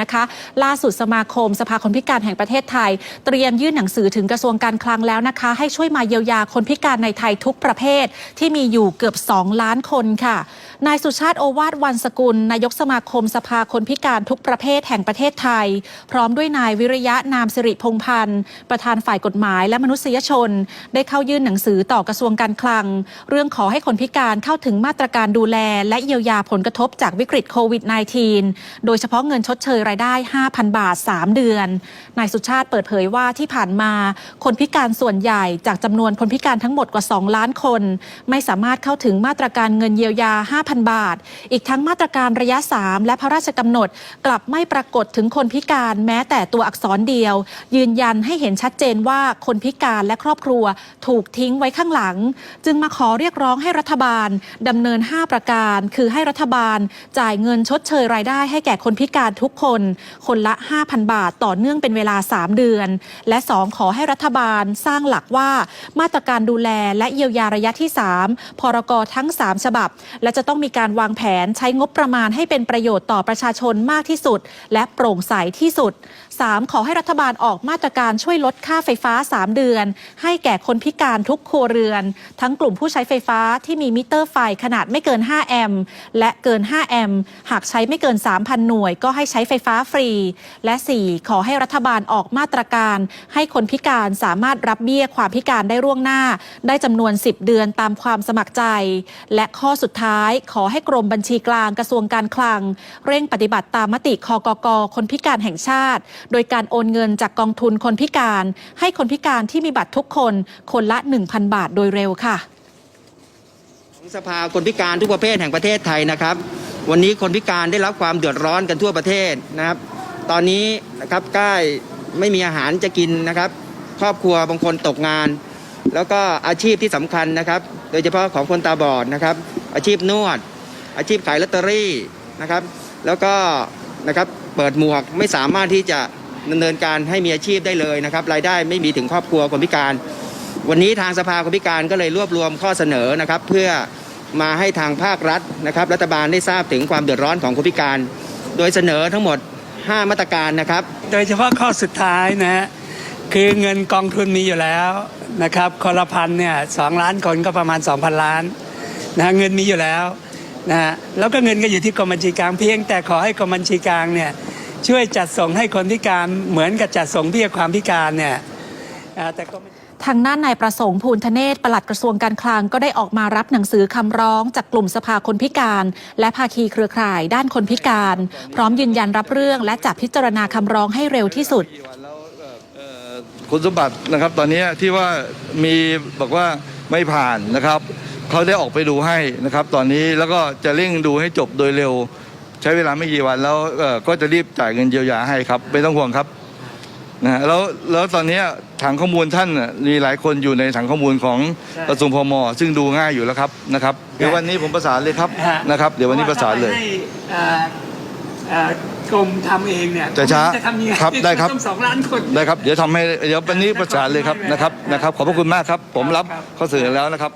นะคะล่าสุดสมาคมสภาคนพิการแห่งประเทศไทย เตรียมยื่นหนังสือถึงกระทรวงการคลังแล้วนะคะ ให้ช่วยมาเยียวยาคนพิการในไทยทุกประเภทที่มีอยู่เกือบ 2 ล้านคนค่ะนายสุชาติโอวาทวันสกุล นายกสมาคมสภาคนพิการทุกประเภทแห่งประเทศไทย พร้อมด้วยนายวิริยะนามสิริพงพันธ์ ประธานฝ่ายกฎหมายและมนุษยชน ได้เข้ายื่นหนังสือต่อกระทรวงการคลัง เรื่องขอให้คนพิการเข้าถึงมาตรการดูแล และเยียวยาผลกระทบจากวิกฤตโควิด -19 โดยเฉพาะเงินชดเชยรายได้ 5,000 บาท 3 เดือน นายสุชาติเปิดเผยว่าที่ผ่านมา คนพิการส่วนใหญ่จากจำนวนคนพิการทั้งหมดกว่า 2 ล้านคน ไม่สามารถเข้าถึงมาตรการเงินเยียวยา5,000 บาท อีกทั้งมาตรการระยะ 3 และพระราชกำหนด กลับไม่ปรากฏถึงคนพิการแม้แต่ตัวอักษรเดียว ยืนยันให้เห็นชัดเจนว่าคนพิการและครอบครัวถูกทิ้งไว้ข้างหลัง จึงมาขอเรียกร้องให้รัฐบาลดำเนิน 5 ประการ คือให้รัฐบาลจ่ายเงินชดเชยรายได้ให้แก่คนพิการทุกคน คนละ 5,000 บาทต่อเนื่องเป็นเวลา 3 เดือน และ 2 ขอให้รัฐบาลสร้างหลักว่ามาตรการดูแลและเยียวยาระยะที่ 3 พรกทั้ง 3 ฉบับ และจะต้องมีการวางแผนใช้งบประมาณให้เป็นประโยชน์ต่อประชาชนมากที่สุด และโปร่งใสที่สุด 3. ขอให้รัฐบาลออกมาตรการช่วยลดค่าไฟฟ้า 3 เดือน ให้แก่คนพิการทุกครัวเรือน ทั้งกลุ่มผู้ใช้ไฟฟ้าที่มีมิเตอร์ไฟขนาดไม่เกิน 5 แอมป์และเกิน 5 แอมป์หากใช้ไม่เกิน 3,000 หน่วย ก็ให้ใช้ไฟฟ้าฟรี และ 4. ขอให้รัฐบาลออกมาตรการ ให้คนพิการสามารถรับเบี้ยความพิการได้ร่วงหน้า ได้จำนวน 10 เดือนตามความสมัครใจ และข้อสุดท้ายขอให้กรมบัญชีกลางกระทรวงการคลัง เร่งปฏิบัติตามมติคกกคนพิการแห่งชาติ โดยการโอนเงินจากกองทุนคนพิการ ให้คนพิการที่มีบัตรทุกคน คนละ 1,000 บาทโดยเร็วค่ะสภาคนพิการทุกประเภทแห่งประเทศไทยนะครับ วันนี้คนพิการได้รับความเดือดร้อนกันทั่วประเทศนะครับ ตอนนี้นะครับใกล้ไม่มีอาหารจะกินนะครับ ครอบครัวบางคนตกงาน แล้วก็อาชีพที่สำคัญนะครับ โดยเฉพาะของคนตาบอดนะครับ อาชีพนวด อาชีพขายลอตเตอรี่นะครับ แล้วก็นะครับเปิดหมวกไม่สามารถที่จะดำเนินการให้มีอาชีพได้เลยนะครับ รายได้ไม่มีถึงครอบครัวคนพิการ วันนี้ทางสภาคนพิการก็เลยรวบรวมข้อเสนอนะครับ เพื่อมาให้ทางภาครัฐนะครับ รัฐบาลได้ทราบถึงความเดือดร้อนของคนพิการ โดยเสนอทั้งหมด 5 มาตรการนะครับ โดยเฉพาะข้อสุดท้ายนะฮะคือเงินกองทุนมีอยู่แล้วนะครับคนละพันเนี่ยสองล้านคนก็ประมาณ 2,000 ล้าน นะฮะเงินมีอยู่แล้วนะฮะแล้วก็เงินก็อยู่ที่กรมบัญชีกลางเพียง แต่ขอให้กรมบัญชีกลางเนี่ยช่วยจัดส่งให้คนพิการเหมือนกับจัดส่งเบี้ยความพิการเนี่ยอ่าแต่ก็ไม่ทางด้านนายประสงค์ภูลธเนศปลัดกระทรวงการคลังก็ได้ออกมารับหนังสือคำร้องจากกลุ่มสภาคนพิการ และภาคีเครือข่ายด้านคนพิการ พร้อมยืนยันรับเรื่องและจะพิจารณาคำร้องให้เร็วที่สุดเอ่อคุณสมบัตินะครับ ตอนนี้ที่ว่ามีบอกว่าไม่ผ่านนะครับ เขาได้ออกไปดูให้นะครับ ตอนนี้แล้วก็จะเร่งดูให้จบโดยเร็ว ใช้เวลาไม่กี่วันแล้วเอ่อก็จะรีบจ่ายเงินเยียวยาให้ครับไม่ต้องห่วงครับนะฮะแล้วแล้วตอนนี้ถังข้อมูลท่านน่ะมีหลายคนอยู่ในถังข้อมูลของใช่กระทรวงพมซึ่งดูง่ายอยู่แล้วครับนะครับเดี๋ยววันนี้ผมประสานเลยครับฮะนะครับ เดี๋ยววันนี้ประสานเลยพะว่ถ้ให้อ่าอ่ากรมทำเองเนี่ยจะช้าจะทำยังไงครับได้ครับต้องสองล้านคนได้ครับเดี๋ยวทำให้เดี๋ยววันนี้ประสานเลยครับนะครับนะครับ ขอบพระคุณมากครับ ผมรับครับข้อเสนอแล้วนะครับ